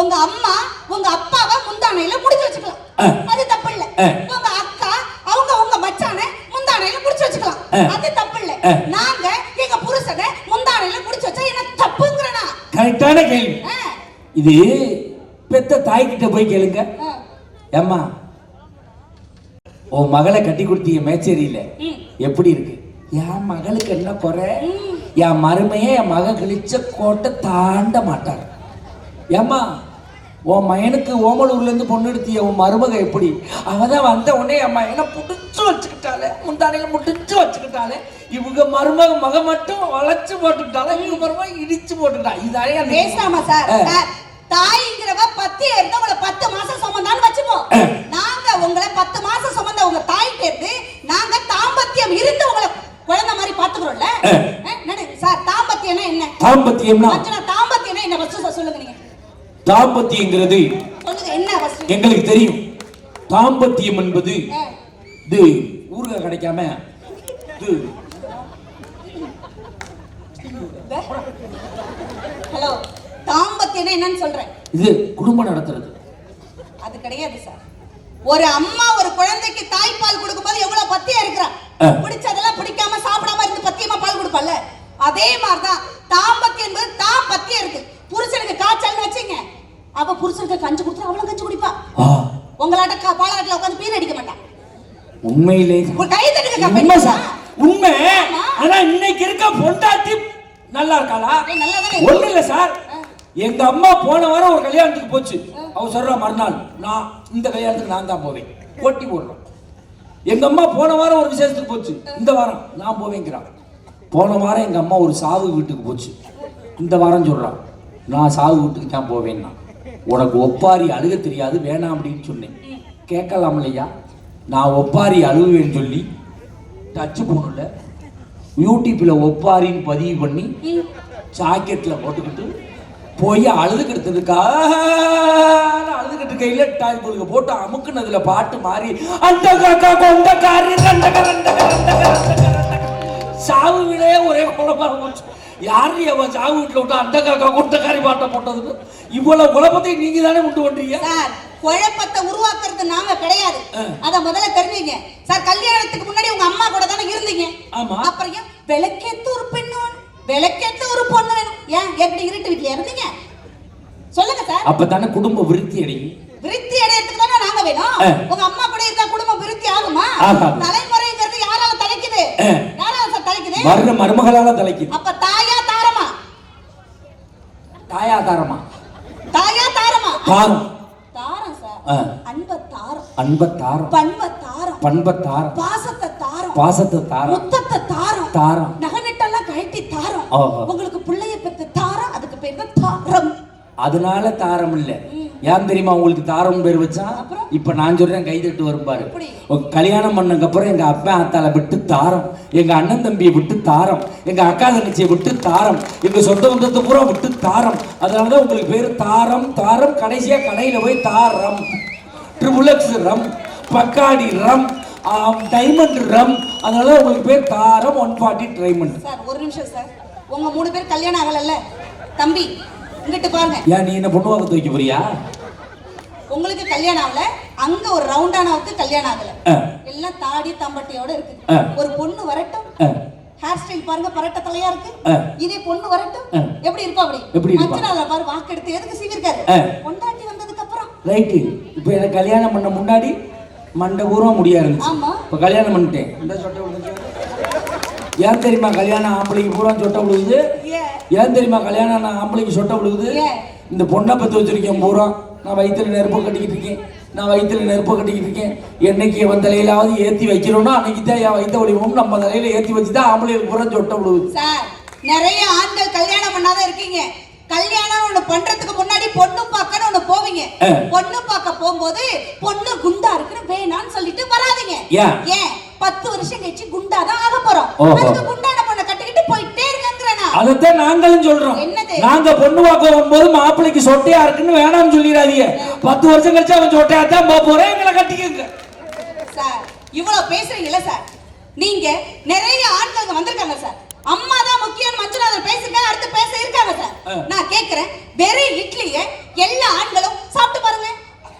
உங்க அம்மா உங்க அப்பாவை முந்தானையில முடிச்சு வச்சுக்கலாம். அது தப்பு இல்ல. உங்க அக்கா அவங்க உங்க மச்சானை முந்தானையில முடிச்சு வச்சுக்கலாம். அது தப்பு இல்ல. நாங்க எங்க புருஷனை முந்தானையில முடிச்சு வச்சா என்ன தப்புங்கிறனா? கரெக்டான கேள்வி. இது பெத்த தாய்கிட்ட போய் கேளுங்க. ஏம்மா உன் மகளை கட்டி கொடுத்தீங்க மேச்சேரியில. எப்படி இருக்கு? என் மகளுக்கு என்ன குறை? என் மருமையே என் மக கழிச்ச கோட்டை தாண்ட மாட்டார். ஏம்மா உன் மயனுக்கு ஓமலூர்ல இருந்து பொண்ணு எடுத்திய உன் மருமக எப்படி? அவ தான் வந்த உடனே என் மயனை புடிச்சு வச்சுக்கிட்டாலே முந்தானையில முடிச்சு வச்சுக்கிட்டாலே இவங்க மருமக மக மட்டும் வளைச்சு போட்டுக்கிட்டாலே இவங்க மருமக இடிச்சு போட்டுக்கிட்டா. அந்த- பேசாம சார் தாய்ங்கிறவ பத்து இருந்து உங்களை பத்து மாசம் சுமந்தான்னு வச்சுப்போம். நாங்க உங்களை பத்து மாசம் சுமந்த உங்க தாய்கிட்ட இருந்து நாங்க தாம்பத்தியம் இருந்து உங்களை குழந்தை மாதிரி பாத்துக்கிறோம்ல சார்? தாம்பத்தியம்னா என்ன? தாம்பத்தியம்னா? தாம்பத்தியம்னா என்ன? சொல்லுங்க தாம்பத்தியங்கிறது எங்களுக்கு தெரியும். தாம்பத்தியம் என்பது. இது ஊறுகாய் கிடைக்காம இது ஹலோ தாம்பத்தியம்னா என்னன்னு சொல்றேன். இது குடும்பம் நடத்துறது. அது கிடையாது சார். ஒரு அம்மா ஒரு குழந்தைக்கு தாய்ப்பால் கொடுக்கும்போது எவ்வளவு பத்தியா இருக்கிறா. பிடிச்சதெல்லாம் பிடிக்காம சாப்பிடாம இருந்து பத்தியமா பால் கொடுப்பல்ல அதே மாதிரிதான் தாம்பத்தியம் என்பது தான் பத்தியம் இருக்கு. அவ புருஷனுக்கு கஞ்சி கொடுத்தா அவளும் கஞ்சி குடிப்பா. உங்களாட்ட பாலாட்டுல உட்காந்து பீர் அடிக்க மாட்டான் உண்மையிலே. கை தட்டுங்க உண்மை சார். உண்மை. ஆனா இன்னைக்கு இருக்க பொண்டாட்டி நல்லா இருக்காளா? ஒண்ணு இல்ல சார். எங்க அம்மா போன வாரம் ஒரு கல்யாணத்துக்கு போச்சு. அவ சொல்றா மறுநாள் நான் இந்த கல்யாணத்துக்கு நான் தான் போவேன். போட்டி போடுறோம். எங்க அம்மா போன வாரம் ஒரு விசேஷத்துக்கு போச்சு. இந்த வாரம் நான் போவேங்கிறான் போன வாரம் எங்க அம்மா ஒரு சாவு வீட்டுக்கு போச்சு. இந்த வாரம் சொல்றான் நான் சாவு வீட்டுக்கு தான் போவேன்னா. உனக்கு ஒப்பாரி அழுக தெரியாது வேணாம் அப்படின்னு சொன்னேன் கேட்கலாம் இல்லையா நான் ஒப்பாரி அழுகுவேன்னு சொல்லி டச்சு போனில் யூடியூப்பில் ஒப்பாரின்னு பதிவு பண்ணி ஜாக்கெட்டில் போட்டுக்கிட்டு போய் அழுதுகிட்டதுக்கா அழுதுகிட்டு கையில டாய் போட்டு அமுக்குனதுல பாட்டு மாறி அந்த காக்கா கொண்ட காரி சாவு வீடே ஒரே குழப்பம் போச்சு யாரு அவன் சாவு வீட்டுல விட்டு அந்த காக்கா கொண்ட காரி பாட்டை போட்டதுன்னு? இவ்வளவு குழப்பத்தை நீங்க தானே உண்டு பண்றீங்க? சார் குழப்பத்தை உருவாக்குறது நாங்க கிடையாது. அத முதல்ல தெரிஞ்சுங்க. சார் கல்யாணத்துக்கு முன்னாடி உங்க அம்மா கூட தானே இருந்தீங்க. ஆமா. அப்புறம் விளக்கேத்து ஒரு பெண்ணு வேணும்? விளக்கேத்து ஒரு பொண்ணு வேணும். ஏன்? எப்படி இருட்டு வீட்டுல இருந்தீங்க? சொல்லுங்க சார். அப்பதானே குடும்ப விருத்தி அடையும். விருத்தி அடையறதுக்கு தானே நாங்க வேணும். உங்க அம்மா கூட இருந்தா குடும்பம் விருத்தி ஆகுமா? ஆகாது. வர்ற மருமகளால தலைக்குது. அப்ப தாயா தாரமா? தாயா தாரமா? தாயா தாரமா? தாரம். தாரம் சார். அன்ப தாரம் அன்ப தாரம் பண்ப தாரம் பண்ப தாரம் பாசத்தை தாரம். பாசத்தை தாரம். முத்தத்தை தாரம். தாரம். நகநட்டெல்லாம் கழட்டி தாரம். உங்களுக்கு பிள்ளைய பெத்து தாரம் அதுக்கு பேர் தான் தாரம். அதனால தாரம் இல்ல. ஏன் தெரியுமா உங்களுக்கு தாரம் பேர் அப்புறம்? இப்ப நான் சொல்றேன் கை தட்டு வரும் பாரு. எப்படி? உங்க கல்யாணம் பண்ணதுக்கு அப்புறம் எங்க அப்பா அத்தால விட்டு தாரம் எங்க அண்ணன் தம்பியை விட்டு தாரம் எங்க அக்கா தங்கச்சியை விட்டு தாரம் எங்க சொந்த பந்தத்தை பூரா விட்டு தாரம். அதனாலதான் உங்களுக்கு பேரு தாரம் தாரம் கடைசியா கடையில போய் தாரம். Triple X rum Bacardi rum diamond rum. அதனால உங்களுக்கு பேர் தாரம் ஒன் ஃபார்ட்டி டைமண்ட் சார் ஒரு நிமிஷம் சார். உங்க மூணு பேர் கல்யாணம் ஆகலல்ல? தம்பி இங்கிட்டு பாருங்க. ஏன் நீ என்ன பொண்ணு வாங்க வைக்க போறியா? உங்களுக்கு கல்யாணம் ஆகல அங்க ஒரு ரவுண்டானாவுக்கு கல்யாணம் ஆகல. எல்லாம் தாடி தம்பட்டியோட இருக்கு. ஒரு பொண்ணு வரட்டும். ஹேர் ஸ்டைல் பாருங்க பரட்ட தலையா இருக்கு. இதே பொண்ணு வரட்டும். எப்படி இருப்பா அப்படி? நாள்ல பாரு வாக்கு எடுத்து எதுக்கு சீவிருக்காரு. பொண்டாட்டி வந்ததுக்கு அப்புறம் ரைட்டு இப்போ எனக்கு கல்யாணம் பண்ண முன்னாடி மண்டை பூரா முடியா இருந்துச்சு. இப்போ கல்யாணம் பண்ணிட்டேன். ஏன் தெரியுமா கல்யாணம் ஆம்பளைக்கு பூரா சொட்டை விழுகுது ஏன் தெரியுமா கல்யாணம் ஆம்பளைக்கு சொட்டை விழுகுது? இந்த பொண்ணை பற்றி வச்சிருக்கேன் பூரா. நான் வயிற்றுல நெருப்பை கட்டிக்கிட்டு இருக்கேன். நான் வயிற்றுல நெருப்பை கட்டிக்கிட்டு இருக்கேன். என்னைக்கு எவன் தலையிலாவது ஏற்றி வைக்கிறோம்னா அன்னைக்கு தான் என் வயிற்ற வடிவம் நம்ம தலையில ஏற்றி வச்சு தான் ஆம்பளைக்கு பூரா சொட்டை விழுகுது சார் நிறைய ஆண்கள் கல்யாணம் பண்ணாத இருக்கீங்க. கல்யாணம் ஒண்ணு பண்றதுக்கு முன்னாடி பொண்ணு பார்க்கன்னு ஒண்ணு போவீங்க. பொண்ணு பார்க்க போகும்போது பொண்ணு குண்டா இருக்குன்னு வேணாம்னு சொல்லிட்டு வராதீங்க. ஏன்? பத்து வருஷம் கழிச்சு குண்டா தான் ஆக போறோம். அதுக்கு குண்டான அதைத்தான் நாங்களும் சொல்றோம். நாங்க பொண்ணு பார்க்க போகும்போது மாப்பிள்ளைக்கு சொட்டையா இருக்குன்னு வேணாம்னு சொல்லிடாதீங்க. பத்து வருஷம் கழிச்சு அவன் சொட்டையா தான் போறேன் எங்களை கட்டிக்கங்க. சார் இவ்வளவு பேசுறீங்கல்ல சார்? நீங்க நிறைய ஆண்கள் வந்திருக்காங்க சார். அம்மா தான் முக்கியம் மஞ்சுநாதர் பேசுங்க அடுத்து பேச இருக்காங்க சார். நான் கேக்குறேன் வெறும் இட்லிய எல்லா ஆண்களும் சாப்பிட்டு பாருங்க.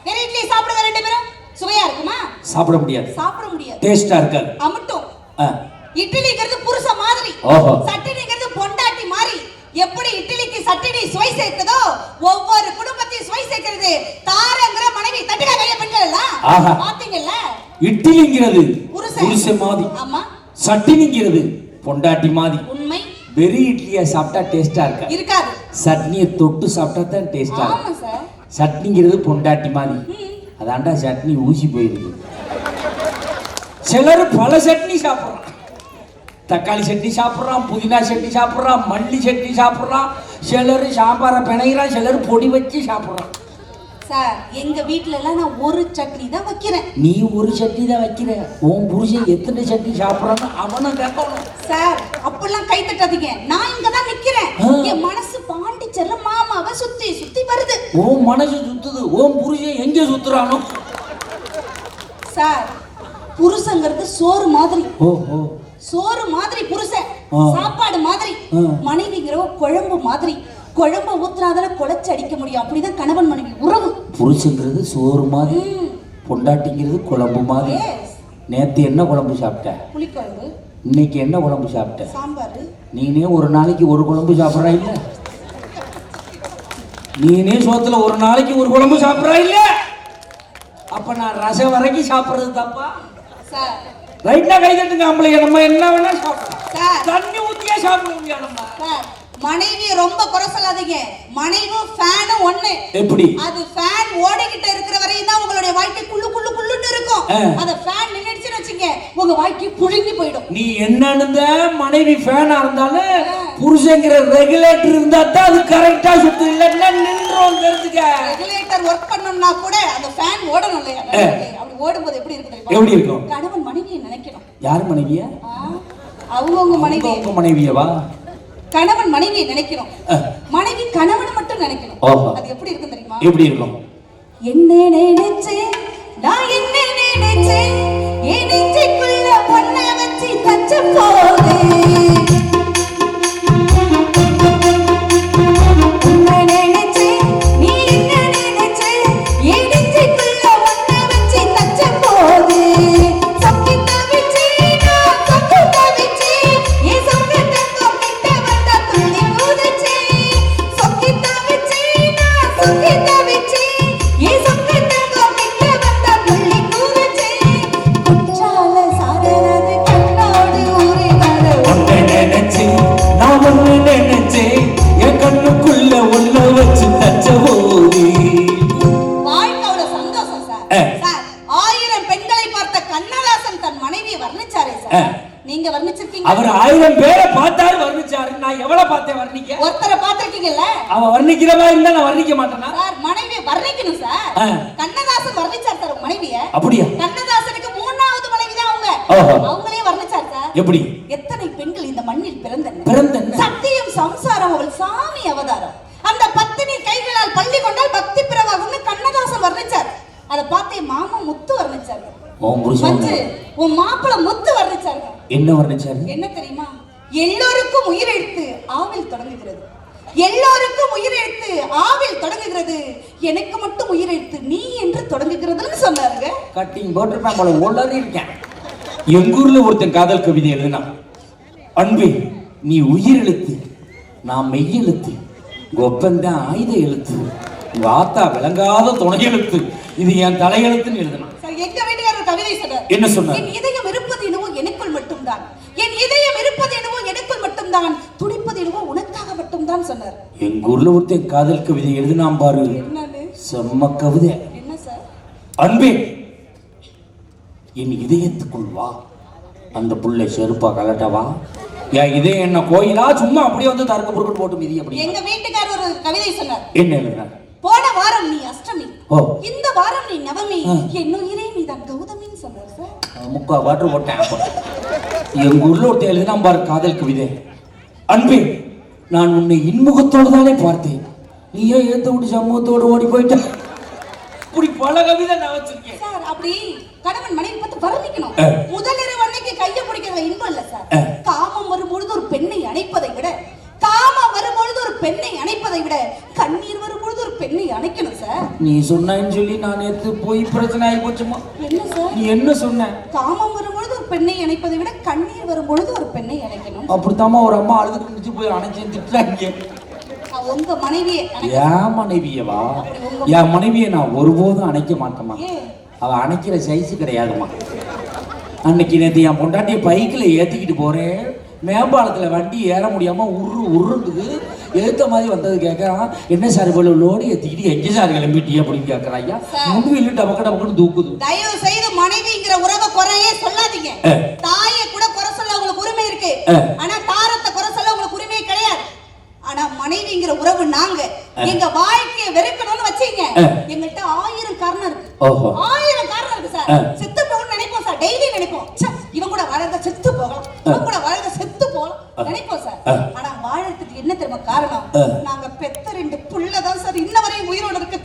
வெறும் இட்லி சாப்பிடுங்க ரெண்டு பேரும். சுவையா இருக்குமா? சாப்பிட முடியாது. சாப்பிட முடியாது. டேஸ்டா இருக்காது. அமட்டும். இட்லிங்கிறது புருஷ மாதிரி. ஓஹோ. சட்டினி சுவை சேர்க்குதோ ஒவ்வொரு குடும்பத்தையும் சுவை சேர்க்கிறது. தாரங்கிற மனைவி தட்டுக கைய பெண்கள் எல்லாம். பாத்தீங்கல்ல? இட்லிங்கிறது. புருஷ மாதிரி. ஆமா. சட்டினிங்கிறது. பொண்டாட்டி மாதிரி. உண்மை. வெறும் இட்லியை சாப்பிட்டா டேஸ்டா இருக்கா? இருக்காது. சட்னியை தொட்டு சாப்பிட்டா தான் டேஸ்டா ஆமா இருக்கும் சார் சட்னிங்கிறது பொண்டாட்டி மாதிரி. அதாண்டா சட்னி ஊசி போயிருக்கு. சிலர் பல சட்னி சாப்பிட்றான். தக்காளி சட்னி சாப்பிட்றான் புதினா சட்னி சாப்பிட்றான் மல்லி சட்னி சாப்பிட்றான் சிலர் சாம்பாரை பிணைகிறான் சிலர் பொடி வச்சு சாப்பிட்றான் சார் எங்க வீட்ல எல்லாம் நான் ஒரு சட்னி தான் வைக்கிறேன். நீ ஒரு சட்னி தான் வைக்கிற. உன் புருஷன் எத்தனை சட்னி சாப்பிட்றான்னு அவனை கேட்கணும். சார் அப்படிலாம் கை தட்டாதீங்க. நான் இங்க தான் நிக்கிறேன். என் மனசு பாண்டிச்சேரில மாமாவை சுத்தி சுத்தி வருது. உன் மனசு சுத்துது. உன் புருஷன் எங்கே சுத்துறானோ. சார் புருஷங்கிறது சோறு மாதிரி. ஓ ஓ சோறு மாதிரி புருஷன். சாப்பாடு மாதிரி ஆ. மனைவிங்கிறவ குழம்பு மாதிரி. குழம்பு ஊத்துனாதான குழச்சி அடிக்க முடியும். அப்படிதான் கணவன் மனைவி உறவு. புருஷங்கிறது சோறு மாதிரி. பொண்டாட்டிங்கிறது குழம்பு மாதிரி. நேத்து என்ன குழம்பு சாப்பிட்ட? புளிக்குழம்பு. இன்னைக்கு என்ன குழம்பு சாப்பிட்ட? சாம்பார். நீனே ஒரு நாளைக்கு ஒரு குழம்பு சாப்பிட்றா இல்ல? நீனே சோத்துல ஒரு நாளைக்கு ஒரு குழம்பு சாப்பிட்றா இல்ல? அப்ப நான் ரசம் வரைக்கும் சாப்பிடுறது தப்பா ரைட்னா கை தட்டுங்க ஆம்பளைங்க நம்ம என்ன வேணா சாப்பிடலாம். தண்ணி ஊத்தியே சாப்பிட முடியாதும்மா. மனைவி ரொம்ப குறை சொல்லாதீங்க. மனைவும் ஃபேனும் ஒண்ணு. எப்படி? அது ஃபேன் ஓடிக்கிட்டு இருக்கிற வரையும் தான் உங்களுடைய வாழ்க்கை குள்ளு குள்ளு குள்ளுன்னு இருக்கும். அந்த ஃபேன் நின்னுடுச்சுன்னு வச்சுங்க உங்க வாழ்க்கை புழுங்கி போயிடும். நீ என்னன்னு மனைவி ஃபேனா இருந்தாலும் புருஷங்கிற ரெகுலேட்டர் இருந்தா தான் அது கரெக்டா சுத்து. இல்லைன்னா நின்றோம் தெரிஞ்சுக்க ரெகுலேட்டர் ஒர்க் பண்ணணும்னா கூட அந்த ஃபேன் ஓடணும் இல்லையா. அப்படி ஓடும்போது எப்படி இருக்கு? எப்படி இருக்கும்? கணவன் மனைவியை நினைக்கணும். யார் மனைவியா? அவங்கவங்க மனைவி உங்க மனைவியவா கணவன் மனைவியை நினைக்கணும். ஆ. மனைவி கணவனை மட்டும் நினைக்கணும். அது எப்படி இருக்கும் தெரியுமா? எப்படி இருக்கும்? என்ன நினைச்சேன் நான் என்ன நினைச்சேன் என் நெஞ்சுக்குள்ள ஒன்ன வச்சு தச்ச போது. சார் நீங்க வர்ணிச்சிருக்கீங்க. அவர் ஆயிரம் பேரை பார்த்தாரு வர்ணிச்சாரு நான் எவ்வளவு பார்த்தேன் வர்ணிக்க? ஒருத்தரை பார்த்திருக்கீங்கல்ல? அவ வர்ணிக்கிற மாதிரி இருந்தா நான் வர்ணிக்க மாட்டேனா? சார் மனைவியை வர்ணிக்கணும் சார். கண்ணதாசன் வர்ணிச்சார் சார் மனைவிய. அப்படியா? கண்ணதாசனுக்கு மூணாவது மனைவி தான் அவங்க. அவங்களே வர்ணிச்சார் சார். எப்படி? எத்தனை பெண்கள் இந்த மண்ணில் பிறந்தன? பிறந்தன. சத்தியம் சம்சாரம் அவள் சாமி அவதாரம். அந்த பத்தினி கைகளால் பள்ளி கொண்டால் பக்தி பிறவாகும்னு கண்ணதாசன் வர்ணிச்சார். அதை பார்த்தே மாமா முத்து வர்ணிச்சார். உன் புருஷன் மஞ்சு உன் மாப்பிள முத்து வர்ணிச்சாங்க என்ன வர்ணிச்சாரு? என்ன தெரியுமா? எல்லோருக்கும் உயிர் எழுத்து ஆவில் தொடங்குகிறது. எல்லோருக்கும் உயிர் எழுத்து ஆவில் தொடங்குகிறது. எனக்கு மட்டும் உயிர் எழுத்து நீ என்று தொடங்குகிறதுன்னு சொன்னாருங்க. கட்டிங் போட்டிருப்பேன் போல உளறி இருக்கேன். எங்க ஊர்ல ஒருத்தன் காதல் கவிதை எழுதினான் அன்பே நீ உயிர் எழுத்து நான் மெய் எழுத்து ஒப்பந்தான் ஆயுத எழுத்து ஆத்தா விளங்காத துணை எழுத்து இது என் தலையெழுத்துன்னு எழுதினான் எங்க சொன்னார் என்ன சொன்னார்? என் இதயம் இருப்பது என்னவோ எனக்குள் மட்டும்தான். என் இதயம் இருப்பது என்னவோ எனக்குள் மட்டும்தான். துடிப்பது என்னவோ உனக்காக மட்டும்தான் சொன்னார். எங்க ஊர்ல ஒருத்தன் காதல் கவிதை எழுதினான் பாரு. செம்ம கவிதை. என்ன சார்? அன்பே என் இதயத்துக்குள் வா. அந்த புள்ளை செருப்பா கலட்டவா என் இதயம் என்ன கோயிலா? சும்மா அப்படியே வந்து தரக்கு பொருட்கள் போட்டு மிதி அப்படி எங்க வீட்டுக்காரர் ஒரு கவிதை சொன்னார். என்ன எழுதுறாரு? போன வாரம் நீ அஷ்டமி. இந்த வாரம் நீ நவமி. என்னுயிரே நீ தான் சார் முக்கா வாட்டர் போட்டேன். எங்க ஊர்ல ஒருத்தன் எழுதினான் பாரு காதல் கவிதை. அன்பே நான் உன்னை இன்முகத்தோடு தானே பார்த்தேன். நீ ஏன் ஏத்த விட்டு சமூகத்தோடு ஓடி போயிட்ட. இப்படி பல கவிதை நான் வச்சிருக்கேன். சார் அப்படி கணவன் மனைவி பார்த்து வர்ணிக்கணும். முதலிரவு அன்னைக்கு கையை பிடிக்கிறதுல இன்பம் இல்ல சார். காமம் வரும்பொழுது ஒரு பெண்ணை அணைப்பதை விட காமம் வரும்பொழுது ஒரு பெண்ணை அணைப்பதை விட கண்ணீர் வரும்பொழுது ஒரு பெண்ணை அணைக்கணும் சார். நீ சொன்னேன்னு சொல்லி நான் நேத்து போய் பிரச்சனை ஆகி போச்சுமா? என்ன நீ என்ன சொன்ன? காமம் வரும்பொழுது ஒரு பெண்ணை அணைப்பதை விட கண்ணீர் வரும்பொழுது ஒரு பெண்ணை அணைக்கணும் அப்படித்தாம்மா ஒரு அம்மா அழுதுட்டு இருந்துச்சு போய் அணைச்சேன் திட்டுறாங்க. உங்க மனைவியை என் மனைவியவா? என் மனைவியை நான் ஒருபோதும் அணைக்க மாட்டேமா? அவ அணைக்கிற சைஸ் கிடையாதுமா அன்னைக்கு நேற்று என் பொண்டாட்டிய பைக்கில் ஏற்றிக்கிட்டு போறேன். மேம்பாலத்தில் வண்டி ஏற முடியாம உரு உருண்டுது ஏத்த மாதிரி வந்தது கேட்கறான் என்ன சார் இவ்வளவு லோடு ஏற்றிக்கிட்டு எங்கே சார் கிளம்பிட்டீங்க அப்படின்னு கேட்கறான் ஐயா. முன்வீலு டபக்க டபக்குன்னு தூக்குது. தயவு செய்து மனைவிங்கிற உறவை குறையே சொல்லாதீங்க. தாயை கூட குறை சொல்ல உங்களுக்கு உரிமை இருக்கு. ஆனா தாரத்தை குறை சொல்ல உங்களுக்கு உரிமை கிடையாது. ஆனா மனைவிங்கிற உறவு நாங்க. எங்க வாழ்க்கையை வெறுக்கணும்னு வச்சீங்க. எங்கள்கிட்ட ஆயிரம் காரணம் இருக்கு. ஆயிரம் காரணம் இருக்கு சார். செத்து போகணும்னு நினைப்போம் சார். டெய்லி நினைப்போம். இவன் கூட வாழ்ந்த செத்து போகலாம். இவன் கூட வாழ்ந்த செத்து போகலாம். நினைப்போம் சார். என்ன தெரியுமா காரணம். நாங்க பெத்த ரெண்டு புள்ளதான் சார். இன்ன வரையும் உயிரோட இருக்கு.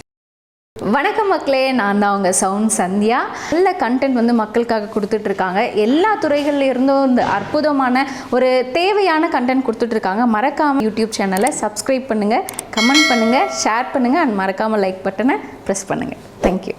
வணக்கம் மக்களே நான் தான் உங்கள் சவுண்ட் சந்தியா. நல்ல கண்டென்ட் வந்து மக்களுக்காக கொடுத்துட்ருக்காங்க. எல்லா துறைகள்ல இருந்தும் இந்த அற்புதமான ஒரு தேவையான கண்டென்ட் கொடுத்துட்ருக்காங்க. மறக்காமல் யூடியூப் சேனலை சப்ஸ்கிரைப் பண்ணுங்கள் கமெண்ட் பண்ணுங்கள் ஷேர் பண்ணுங்கள் அண்ட் மறக்காமல் லைக் பட்டனை ப்ரெஸ் பண்ணுங்கள் தேங்க்யூ